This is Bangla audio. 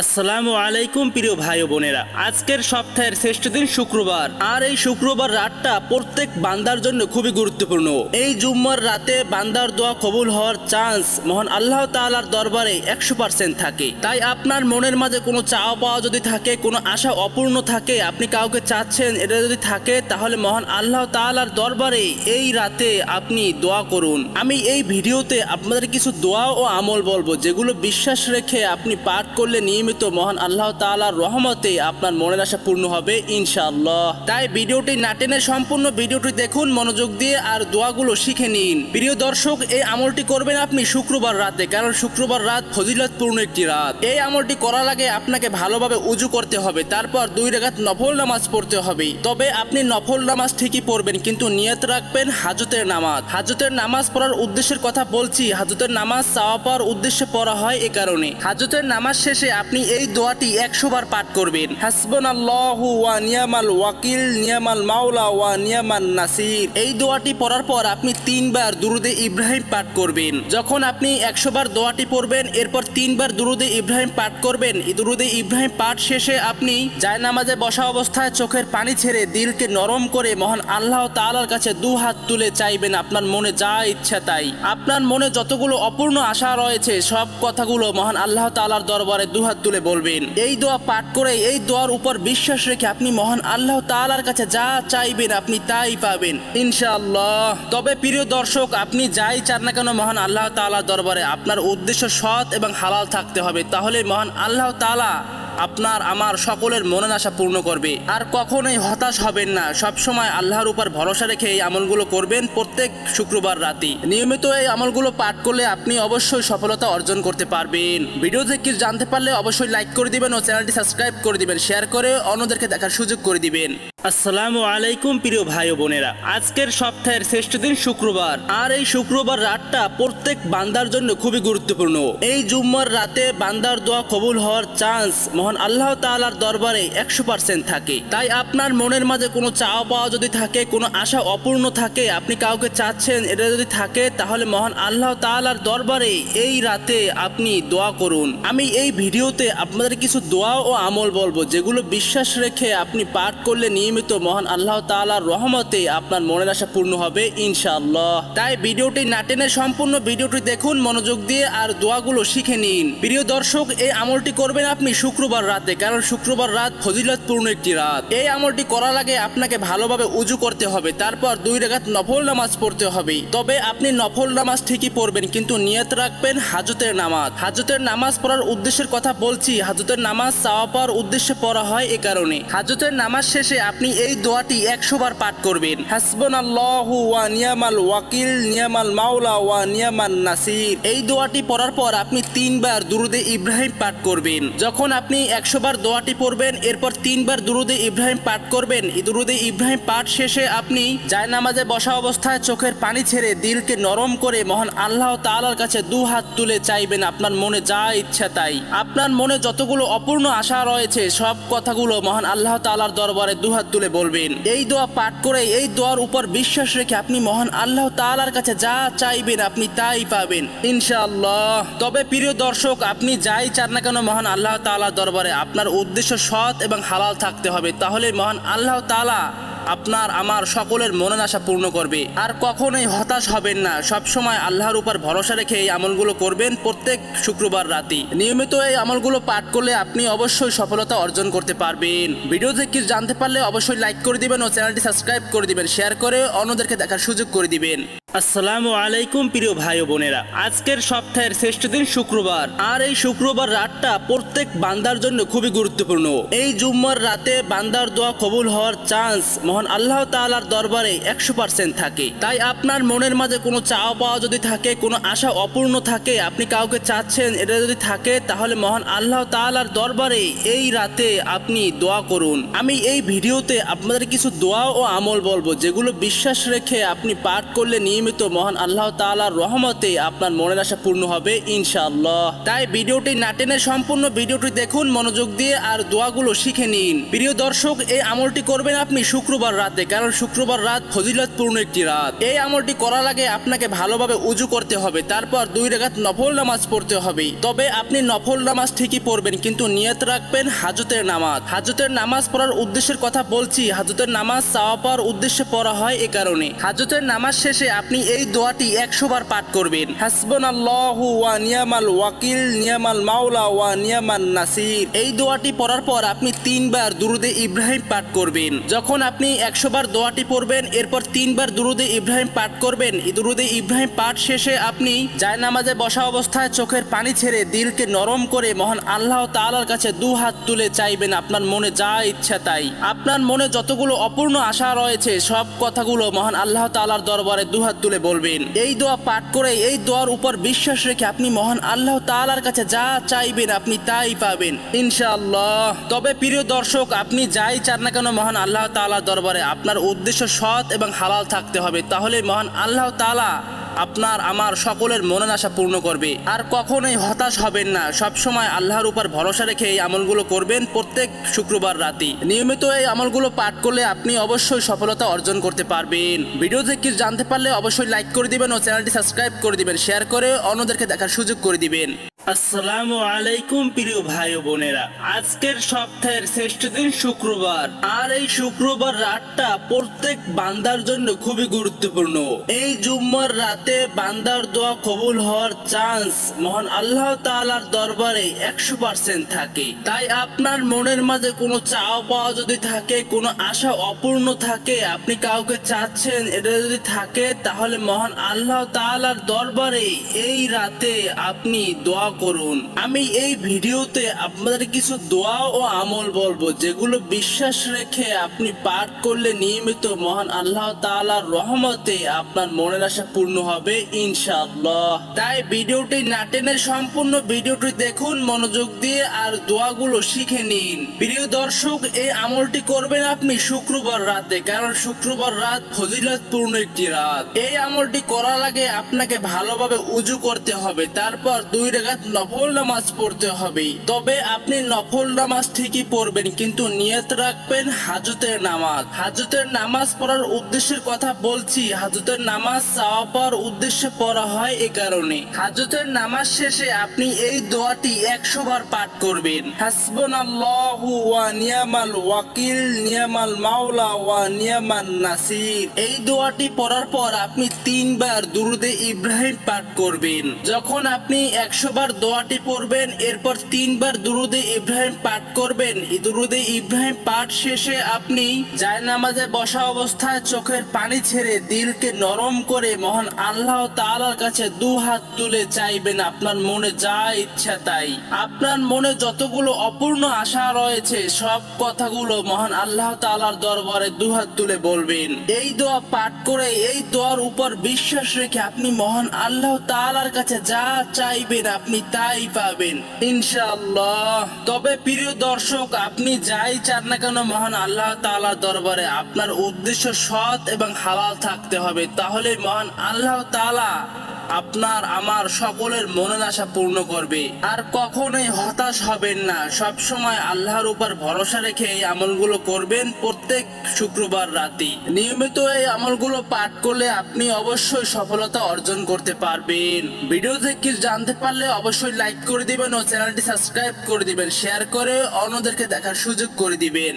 আসসালামু আলাইকুম প্রিয় ভাই বোনেরা। আজকের সপ্তাহের শ্রেষ্ঠ দিন শুক্রবার। আর এই শুক্রবার রাতটা প্রত্যেক বান্দার জন্য খুবই গুরুত্বপূর্ণ। এই জুম্মার রাতে বান্দার দোয়া কবুল হওয়ার চান্স মহান আল্লাহ তাআলার দরবারে একশো পার্সেন্ট থাকে। তাই আপনার মনের মাঝে কোনো চাওয়া পাওয়া যদি থাকে, কোনো আশা অপূর্ণ থাকে, আপনি কাউকে চাচ্ছেন এটা যদি থাকে, তাহলে মহান আল্লাহ তাআলার দরবারে এই রাতে আপনি দোয়া করুন। আমি এই ভিডিওতে আপনাদের কিছু দোয়া ও আমল বলব, যেগুলো বিশ্বাস রেখে আপনি পাঠ করলে নিয়মিত মহান আল্লাহ তাআলার রহমতে আপনার মনের আশা পূর্ণ হবে, ইনশাআল্লাহ। তাই ভিডিওটি না টেনে সম্পূর্ণ ভিডিওটি দেখুন, মনোযোগ দিয়ে আর দোয়াগুলো শিখে নিন। প্রিয় দর্শক, এই আমলটি করবেন আপনি শুক্রবার রাতে, কারণ শুক্রবার রাত ফজিলতপূর্ণ একটি রাত। এই আমলটি করার আগে আপনাকে ভালোভাবে উজু করতে হবে, তারপর দুই রেখাত নফল নামাজ পড়তে হবে। তবে আপনি নফল নামাজ ঠিকই পড়বেন, কিন্তু নিয়ত রাখবেন হাজতের নামাজ। হাজতের নামাজ পড়ার উদ্দেশ্যের কথা বলছি, হাজতের নামাজ চাওয়া পাওয়ার উদ্দেশ্যে পড়া হয় এ কারণে। হাজতের নামাজ শেষে আপনি এই দোয়াটি একশো বার পাঠ করবেন। হাসবন আল্লাহু ওয়া নিয়ামাল ওয়াকিল, নিয়ামাল মাওলা ওয়া নিয়ামান নাসির। এই দোয়াটি পড়ার পর আপনি তিনবার দুরুদে ইব্রাহিম পাঠ করবেন। যখন আপনি একশো বার দোয়াটি পড়বেন, এরপর তিনবার দুরুদে ইব্রাহিম পাঠ করবেন। দুরুদে ইব্রাহিম পাঠ শেষে আপনি জায়নামাজে বসা অবস্থায় চোখের পানি ছেড়ে দিলকে নরম করে মহান আল্লাহ তালার কাছে দু হাত তুলে চাইবেন, আপনার মনে যা ইচ্ছা তাই। আপনার মনে যতগুলো অপূর্ণ আশা রয়েছে, সব কথাগুলো মহান আল্লাহ তালার দরবারে দু হাত তুলে বলবেন। এই দোয়া পাঠ করে এই দোয়ার উপর বিশ্বাস রেখে আপনি মহান আল্লাহ তালার কাছে যা চাইবেন আপনি তাই পাবেন। ইনশাআল্লাহ। তবে প্রিয় দর্শক আপনি যাই চান না কেন মহান আল্লাহ তালা দরবারে আপনার উদ্দেশ্য সৎ এবং হালাল থাকতে হবে। তাহলে মহান আল্লাহ তাআলা আপনার, আমার সকলের মনের আশা পূর্ণ করবে। আর কখনোই হতাশ হবেন না। সবসময় আল্লাহর উপর ভরসা রেখে এই আমলগুলো করবেন প্রত্যেক শুক্রবার রাতে। নিয়মিত এই আমলগুলো পাঠ করলে আপনি অবশ্যই সফলতা অর্জন করতে পারবেন। ভিডিও থেকে জানতে পারলে অবশ্যই লাইক করে দিবেন ও চ্যানেলটি সাবস্ক্রাইব করে দিবেন। শেয়ার করে অন্যদেরকে দেখার সুযোগ করে দিবেন। আসসালামু আলাইকুম প্রিয় ভাই বোনেরা। আজকের সপ্তাহের শ্রেষ্ঠ দিন শুক্রবার। আর এই শুক্রবার রাতটা প্রত্যেক বান্দার জন্য খুবই গুরুত্বপূর্ণ। এই জুম্মার রাতে বান্দার দোয়া কবুল হওয়ার চান্স মহান আল্লাহ তাআলার দরবারে একশো পার্সেন্ট থাকে। তাই আপনার মনের মাঝে কোনো চাওয়া পাওয়া যদি থাকে, কোনো আশা অপূর্ণ থাকে, আপনি কাউকে চাচ্ছেন এটা যদি থাকে, তাহলে মহান আল্লাহ তাআলার দরবারে এই রাতে আপনি দোয়া করুন। আমি এই ভিডিওতে আপনাদের কিছু দোয়া ও আমল বলব, যেগুলো বিশ্বাস রেখে আপনি পাঠ করলে নিয়মিত মহান আল্লাহ তাআলার রহমতে আপনার মনের আশা পূর্ণ হবে, ইনশাআল্লাহ। তাই ভিডিওটি না টেনে সম্পূর্ণ ভিডিওটি দেখুন, মনোযোগ দিয়ে আর দোয়াগুলো শিখে নিন। প্রিয় দর্শক, এই আমলটি করবেন আপনি শুক্রবার রাতে, কারণ শুক্রবার রাত ফজিলতপূর্ণ একটি রাত। এই আমলটি করার আগে আপনাকে ভালোভাবে উজু করতে হবে, তারপর দুই রেখাত নফল নামাজ পড়তে হবে। তবে আপনি নফল নামাজ ঠিকই পড়বেন, কিন্তু নিয়ত রাখবেন হাজতের নামাজ। হাজতের নামাজ পড়ার উদ্দেশ্যের কথা বলছি, হাজতের নামাজ চাওয়া পাওয়ার উদ্দেশ্যে পড়া হয় এ কারণে। হাজতের নামাজ শেষে আপনি এই দোয়াটি একশো বার পাঠ করবেন। হাসবন আল্লাহু ওয়া নিয়ামাল ওয়াকিল, নিয়ামাল মাওলা ওয়া নিয়ামাল নাসির। এই দোয়াটি পড়ার পর আপনি তিনবার দুরুদে ইব্রাহিম পাঠ করবেন। যখন আপনি একশো বার দোয়াটি পড়বেন, এরপর তিনবার দুরুদে ইব্রাহিম পাঠ করবেন। দুরুদে ইব্রাহিম পাঠ শেষে আপনি জায়নামাজে বসা অবস্থায় চোখের পানি ছেড়ে দিলকে নরম করে মহান আল্লাহ তাআলার কাছে দু হাত তুলে চাইবেন, আপনার মনে যা ইচ্ছা তাই। আপনার মনে যতগুলো অপূর্ণ আশা রয়েছে, সব কথাগুলো মহান আল্লাহ তাআলার দরবারে দু হাত তুলে বলবেন। এই দোয়া পাঠ করে এই দোয়ার উপর বিশ্বাস রেখে আপনি মহান আল্লাহ তালার কাছে যা চাইবেন আপনি তাই পাবেন। ইনশাআল্লাহ। তবে প্রিয় দর্শক আপনি যাই চান না কেন মহান আল্লাহ তালা দরবারে আপনার উদ্দেশ্য সৎ এবং হালাল থাকতে হবে। তাহলে মহান আল্লাহ তাআলা আপনার, আমার সকলের মনের আশা পূর্ণ করবে। আর কখনোই হতাশ হবেন না। সব সময় আল্লাহর উপর ভরসা রেখে এই আমলগুলো করবেন প্রত্যেক শুক্রবার রাতে। নিয়মিত এই আমলগুলো পাঠ করলে আপনি অবশ্যই সফলতা অর্জন করতে পারবেন। ভিডিও থেকে জানতে পারলে অবশ্যই লাইক করে দিবেন ও চ্যানেলটি সাবস্ক্রাইব করে দিবেন। শেয়ার করে অন্যদেরকে দেখার সুযোগ করে দিবেন। আসসালামু আলাইকুম প্রিয় ভাই বোনেরা। আজকের সপ্তাহের শ্রেষ্ঠ দিন শুক্রবার। আর এই শুক্রবার রাতটা প্রত্যেক বান্দার জন্য খুবই গুরুত্বপূর্ণ। এই জুম্মার রাতে বান্দার দোয়া কবুল হওয়ার চান্স মহান আল্লাহ তাআলার দরবারে একশো পার্সেন্ট থাকে। তাই আপনার মনের মাঝে কোনো চাওয়া পাওয়া যদি থাকে, কোনো আশা অপূর্ণ থাকে, আপনি কাউকে চাচ্ছেন এটা যদি থাকে, তাহলে মহান আল্লাহ তাআলার দরবারে এই রাতে আপনি দোয়া করুন। আমি এই ভিডিওতে আপনাদের কিছু দোয়া ও আমল বলব, যেগুলো বিশ্বাস রেখে আপনি পাঠ করলে নিয়মিত নিয়মিত মহান আল্লাহ তাআলার রহমতে আপনার মনের আশা পূর্ণ হবে, ইনশাআল্লাহ। তাই ভিডিওটি না টেনে সম্পূর্ণ ভিডিওটি দেখুন, মনোযোগ দিয়ে আর দোয়াগুলো শিখে নিন। প্রিয় দর্শক, এই আমলটি করবেন আপনি শুক্রবার রাতে, কারণ শুক্রবার রাত ফজিলতপূর্ণ একটি রাত। এই আমলটি করার আগে আপনাকে ভালোভাবে উজু করতে হবে, তারপর দুই রেখাত নফল নামাজ পড়তে হবে। তবে আপনি নফল নামাজ ঠিকই পড়বেন, কিন্তু নিয়ত রাখবেন হাজতের নামাজ। হাজতের নামাজ পড়ার উদ্দেশ্যের কথা বলছি, হাজতের নামাজ চাওয়া পাওয়ার উদ্দেশ্যে পড়া হয় এ কারণে। হাজতের নামাজ শেষে আপনি এই দোয়াটি একশো বার পাঠ করবেন। হাসবন আল্লাহু ওয়া নিয়ামাল ওয়াকিল, নিয়ামাল মাওলা ওয়া নিয়ামাল নাসির। এই দোয়াটি পড়ার পর আপনি তিনবার দুরুদে ইব্রাহিম পাঠ করবেন। যখন আপনি একশো বার দোয়াটি পড়বেন, এরপর তিনবার দুরুদে ইব্রাহিম পাঠ করবেন। দুরুদে ইব্রাহিম পাঠ শেষে আপনি যায় নামাজে বসা অবস্থায় চোখের পানি ছেড়ে দিলকে নরম করে মহান আল্লাহ তাআলার কাছে দু হাত তুলে চাইবেন, আপনার মনে যা ইচ্ছা তাই। আপনার মনে যতগুলো অপূর্ণ আশা রয়েছে, সব কথাগুলো মহান আল্লাহ তাআলার দরবারে দু হাত তুলে বলবেন। এই দোয়া পাঠ করে, এই দোয়ার উপর বিশ্বাস রেখে আপনি মহান আল্লাহ তালার কাছে যা চাইবেন আপনি তাই পাবেন। ইনশাআল্লাহ। তবে প্রিয় দর্শক, আপনি যাই চান না কেন, মহান আল্লাহ তালা দরবারে আপনার উদ্দেশ্য সৎ এবং হালাল থাকতে হবে। তাহলে মহান আল্লাহ তাআলা আপনার, আমার সকলের মনের আশা পূর্ণ করবে। আর কখনোই হতাশ হবেন না। সব সময় আল্লাহর উপর ভরসা রেখে এই আমলগুলো করবেন প্রত্যেক শুক্রবার রাতে। নিয়মিত এই আমলগুলো পাঠ করলে আপনি অবশ্যই সফলতা অর্জন করতে পারবেন। ভিডিও থেকে জানতে পারলে অবশ্যই লাইক করে দিবেন ও চ্যানেলটি সাবস্ক্রাইব করে দিবেন। শেয়ার করে অন্যদেরকে দেখার সুযোগ করে দিবেন। আসসালামু আলাইকুম, প্রিয় ভাই বোনেরা। আজকের সপ্তাহের শ্রেষ্ঠ দিন শুক্রবার। আর এই শুক্রবার রাতটা প্রত্যেক বান্দার জন্য খুবই গুরুত্বপূর্ণ। এই জুম্মার রাতে বান্দার দোয়া কবুল হওয়ার চান্স মহান আল্লাহ তাআলার দরবারে একশো পার্সেন্ট থাকে। তাই আপনার মনের মাঝে কোনো চাওয়া পাওয়া যদি থাকে, কোনো আশা অপূর্ণ থাকে, আপনি কাউকে চাচ্ছেন, এটা যদি থাকে, তাহলে মহান আল্লাহ তাআলার দরবারে এই রাতে আপনি দোয়া করুন। আমি এই ভিডিওতে আপনাদের কিছু দোয়া ও আমল বলব, যেগুলো বিশ্বাস রেখে আপনি পাঠ করলে নিয়মিত মহান আল্লাহ তাআলার রহমতে আপনার মনের আশা পূর্ণ হবে, ইনশাআল্লাহ। তাই ভিডিওটি না টেনে সম্পূর্ণ ভিডিওটি দেখুন, মনোযোগ দিয়ে আর দোয়াগুলো শিখে নিন। প্রিয় দর্শক, এই আমলটি করবেন আপনি শুক্রবার রাতে, কারণ শুক্রবার রাত ফজিলতপূর্ণ একটি রাত। এই আমলটি করার আগে আপনাকে ভালোভাবে উজু করতে হবে, তারপর দুই রেখাত নফল নামাজ পড়তে হবে। তবে আপনি নফল নামাজ ঠিকই পড়বেন, কিন্তু নিয়ত রাখবেন হাজতের নামাজ। হাজতের নামাজ পড়ার উদ্দেশ্যের কথা বলছি। হাজতের নামাজ চাওয়া পাওয়ার উদ্দেশ্যে পড়া হয় এ কারণে। হাজতের নামাজ শেষে আপনি এই দোয়াটি একশো বার পাঠ করবেন। হাসবন ওয়া নিয়ামাল ওয়াকিল, নিয়ামাল মাওলা ওয়া নিয়ামান নাসির। এই দোয়াটি পড়ার পর আপনি তিনবার দুরুদে ইব্রাহিম পাঠ করবেন। যখন আপনি একশো বার দোয়াটি পড়বেন, এরপর তিনবার দুরুদে ইব্রাহিম পাঠ করবেন। দুরুদে ইব্রাহিম পাঠ শেষে আপনি যায় নামাজে বসা অবস্থায় চোখের পানি ছেড়ে দিলকে নরম করে মহান আল্লাহ তাআলার কাছে দু হাত তুলে চাইবেন, আপনার মনে যা ইচ্ছা তাই। আপনার মনে যতগুলো অপূর্ণ আশা রয়েছে, সব কথাগুলো মহান আল্লাহ তালার দরবারে দু হাত তুলে বলবেন। এই দোয়া পাঠ করে, এই দোয়ার উপর বিশ্বাস রেখে আপনি মহান আল্লাহ তাআলার কাছে যা চাইবেন, আপনি তাই পাবেন। ইনশাল্লাহ তবে প্রিয় দর্শক, আপনি যাই চান না কেন, মহান আল্লাহ তাআলার দরবারে আপনার উদ্দেশ্য সৎ এবং হালাল থাকতে হবে। তাহলে মহান আল্লাহ তাআলা আপনার আমার সকলের মনের আশা পূর্ণ করবে। আর কখনোই হতাশ হবেন না। সব সময় আল্লাহর উপর ভরসা রেখে এই আমলগুলো করবেন প্রত্যেক শুক্রবার রাতে। নিয়মিত এই আমলগুলো পাঠ করলে আপনি অবশ্যই সফলতা অর্জন করতে পারবেন। ভিডিও থেকে কিছু জানতে পারলে অবশ্যই লাইক করে দিবেন ও চ্যানেলটি সাবস্ক্রাইব করে দিবেন। শেয়ার করে অন্যদেরকে দেখার সুযোগ করে দিবেন।